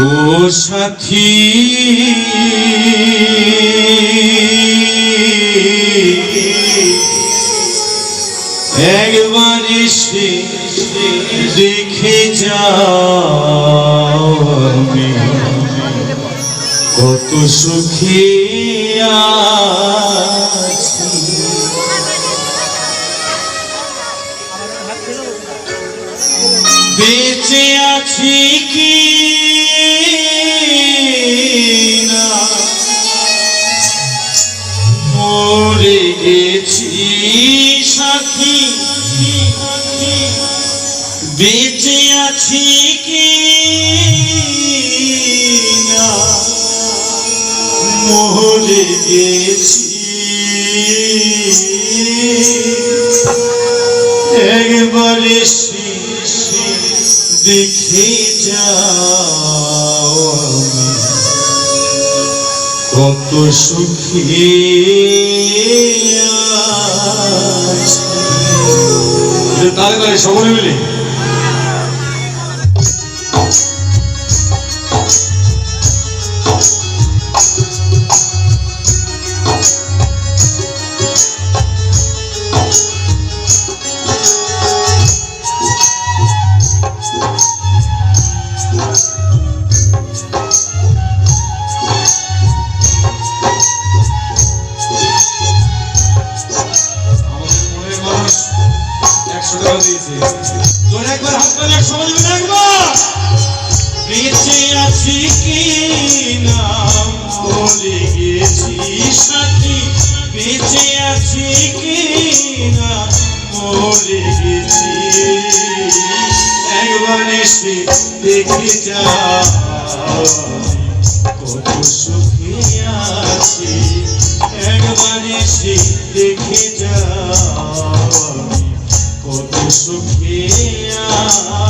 ও সাথী। একবার এসে দেখে যাও কত সুখী গেছি একবারে দেখে যাও কত সুখী তাহলে তাহলে সকলে মিলে। দিয়েছে তোর একবার হাত তোলে একশো বাজবে না একবার বেঁচে আছি কি না বলে গেছি সাথী বেঁচে আছি কি না বলে গেছি একবার এসে দেখে যা কত সুখী আছি একবার এসে দেখে যাও। কত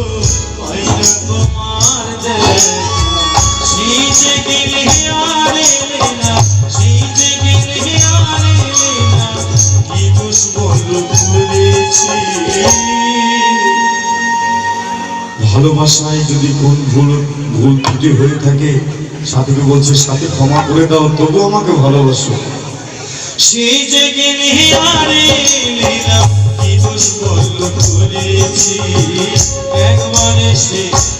ভালোবাসায় যদি কোন ভুল ভুল ত্রুটি হয়ে থাকে সাথীকে বলছে সাথে ক্ষমা করে দাও, তবু আমাকে ভালোবাসো। করেছি। একবার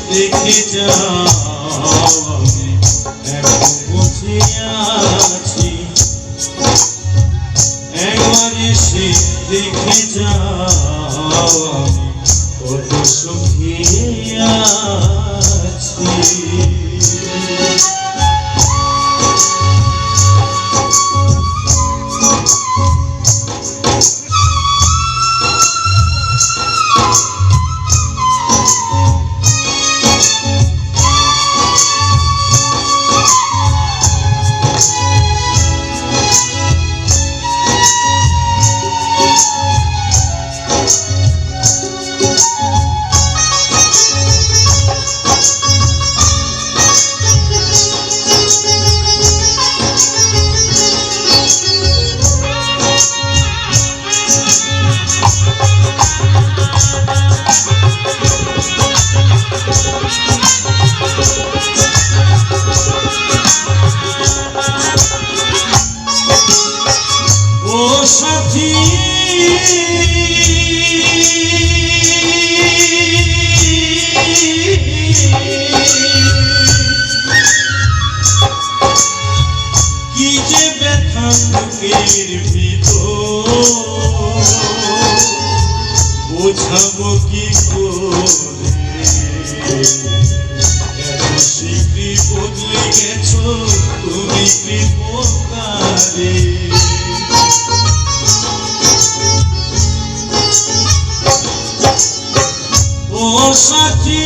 দেখে যাও, আমি এসে দেখে যাও। কত সুখী আছি। বদলে গেছো তুমি কৃপকারে ও সাথী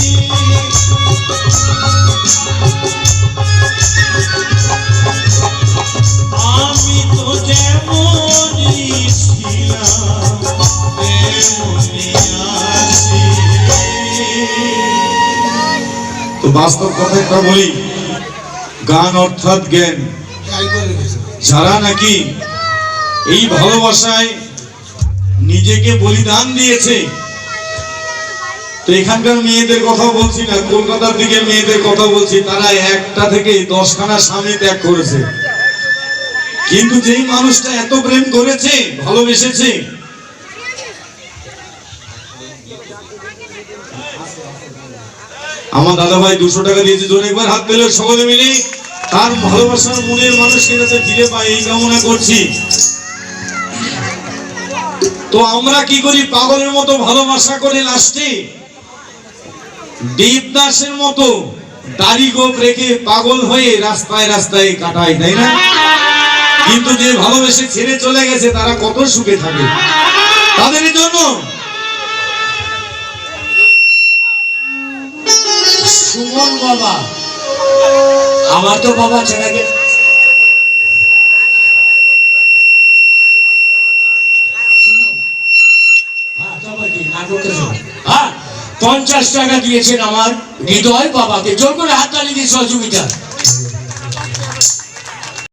তো বাস্তব কথা বলি, গান অর্থাৎ জ্ঞান। যারা নাকি এই ভালোবাসায় নিজেকে বলিদান দিয়েছে, তো এখানকার মেয়েদের কথা বলছি না, কলকাতার দিকে মেয়েদের কথা বলছি, তারা একটা থেকে দশখানা স্বামী ত্যাগ করেছে। কিন্তু যেই মানুষটা এত প্রেম করেছে, ভালোবেসেছে আমার দাদা ভাই দুশো টাকা দিয়েছে, জোরে একবার হাত পেলে সকলে মিলে। তার ভালোবাসার মনের মানুষকে যাতে ফিরে পায়, এই কামনা করছি। তো আমরা কি করি? পাগলের মতো ভালোবাসা করে লাস্টে দেবদাসের মতো দাড়ি গোপ রেখে পাগল হয়ে রাস্তায় রাস্তায় কাটায়, তাই না? কিন্তু যে ভালোবেসে ছেড়ে চলে গেছে, তারা কত সুখে থাকে। তাদের জন্য আমার তো বাবা ছেড়ে গেছে হ্যাঁ। হ্যাঁ, পঞ্চাশ টাকা দিয়েছেন আমার হৃদয় বাবাকে জোর করে হাত তালি দিয়ে সহযোগিতা